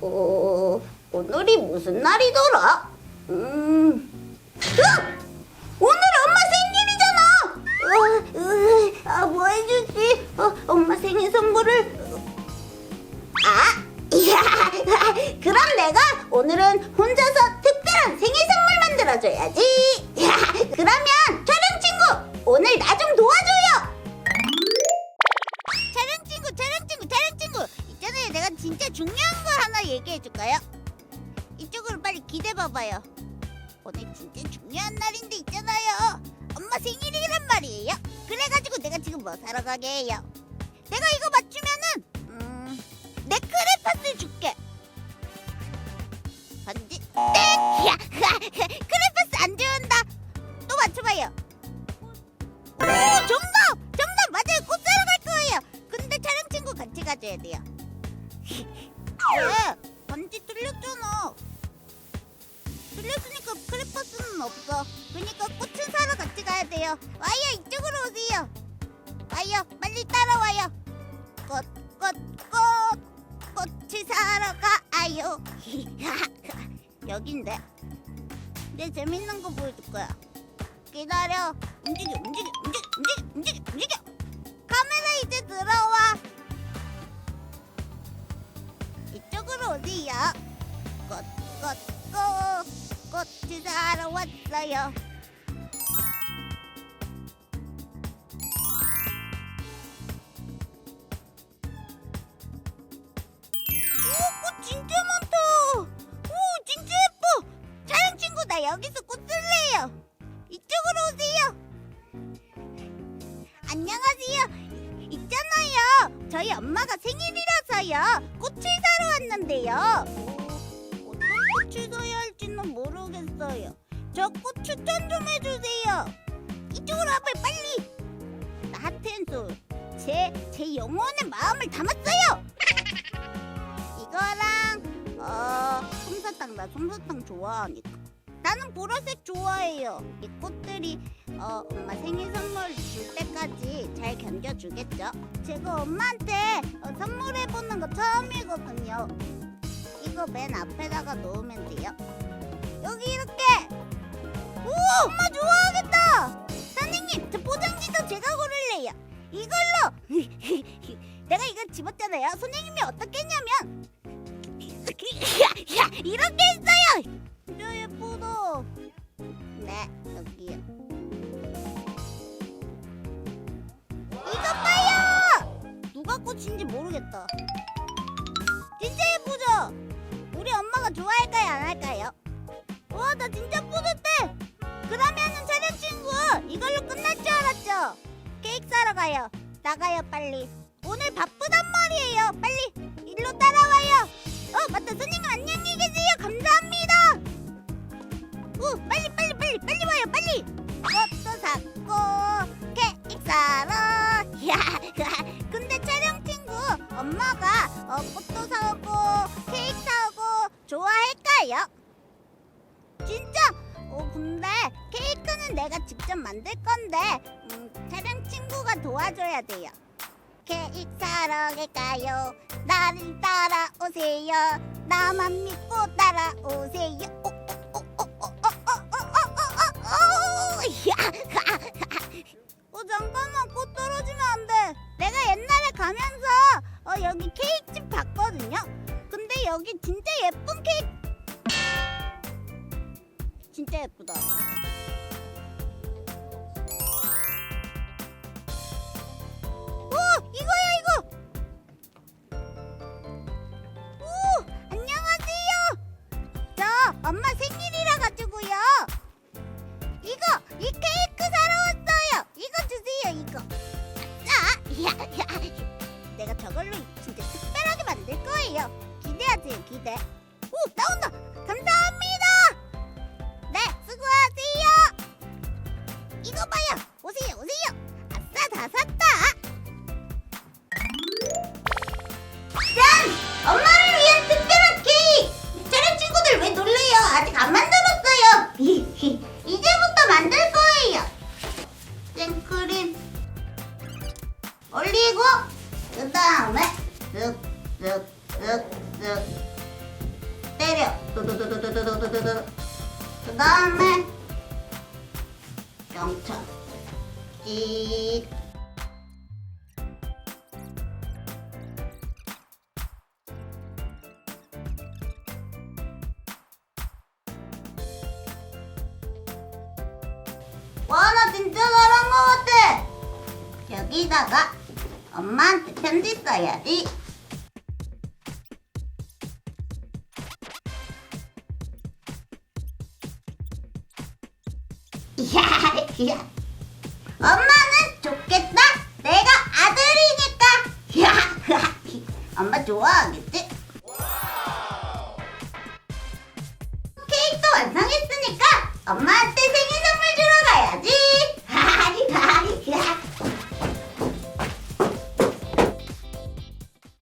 어, 어, 어, 어, 오늘이 무슨 날이더라? 음, 으악! 오늘 엄마 생일이잖아! 어, 으, 아, 뭐 해주지? 어, 봐봐요. 오늘 진짜 중요한 날인데 있잖아요. 엄마 생일이란 말이에요. 그래가지고 내가 지금 뭐 사러 가게 해요. 내가 이거 맞추면은 음, 내 크레파스 줄게. 반지 땡! 야, 크레파스 안 준다. 또 맞춰봐요. 오, 정답! 정답 맞아요. 꽃 사러 갈 거예요. 근데 촬영 친구 같이 가줘야 돼요. 왜? 반지 뚫렸잖아. 뚫렸으니까 크레파스는 없어. 그러니까 꽃을 사러 같이 가야 돼요. 와요 이쪽으로 오세요. 와요 빨리 따라와요. 꽃, 꽃, 꽃, 꽃을 사러 가요. 여긴데. 내 재밌는 거 보여줄 거야. 기다려. 움직여, 움직여, 움직여, 움직여, 움직여, 움직여. 카메라 이제 들어와. 이쪽으로 오세요. 꽃, 꽃, 꽃, 꽃을 사러 왔어요. 여기서 꽃 쓸래요. 이쪽으로 오세요. 안녕하세요. 있잖아요. 저희 엄마가 생일이라서요. 꽃을 사러 왔는데요. 사야 할지는 모르겠어요. 저꽃 추천 좀 해주세요. 이쪽으로 와봐요, 빨리. 나 하트앤솔. 제, 제 영혼의 마음을 담았어요. 이거랑 어 솜사탕 나 솜사탕 좋아하니까 나는 보라색 좋아해요 이 꽃들이 어 엄마 생일 선물 줄 때까지 잘 견뎌주겠죠 제가 엄마한테 어, 선물해보는 거 처음이거든요 이거 맨 앞에다가 놓으면 돼요 여기 이렇게 오 엄마 좋아하겠다 선생님 저 포장지도 제가 고를래요 이걸로 내가 이거 집었잖아요 선생님이 어떻게 했냐면 야, 이렇게 했어요. 진짜 예쁘다. 네, 여기요. 이것 봐요. 누가 꽃인지 모르겠다. 케이크 사러 가요. 나가요, 빨리. 오늘 바쁘단 말이에요. 빨리 일로 따라와요. 어 맞다 선생님 안녕히 계세요 감사합니다 오 빨리 빨리 빨리 빨리 와요 빨리 꽃도 샀고 케이크 사러 야 근데 촬영 친구 엄마가 어, 꽃도 사오고 케이크 사오고 좋아할까요? 진짜? 어 근데 케이크는 내가 직접 만들 건데 음, 촬영 친구가 도와줘야 돼요 케이크 사러 갈까요? 나를 따라오세요. 나만 믿고 따라오세요. 어 잠깐만 꽃 떨어지면 안 돼. 내가 옛날에 가면서 어 여기 케이크집 봤거든요. 근데 여기 진짜 예쁜 케이크. 진짜 예쁘다. 저걸로 진짜 특별하게 만들 거예요. 기대하세요, 기대. 오, 나온다. 감사합니다. 네, 수고하세요. 이거 봐요. 오세요, 오세요. 아싸, 다 샀다. 짠! 엄마를 위한 특별한 케이크! 촬영 친구들 왜 놀래요? 아직 안 만든 때려. 그 다음에 영천 찌 와나 진짜 잘한 거 같아. 여기다가 엄마한테 편지 써야지. 야야. 엄마는 좋겠다. 내가 아들이니까. 야 엄마 좋아하겠지?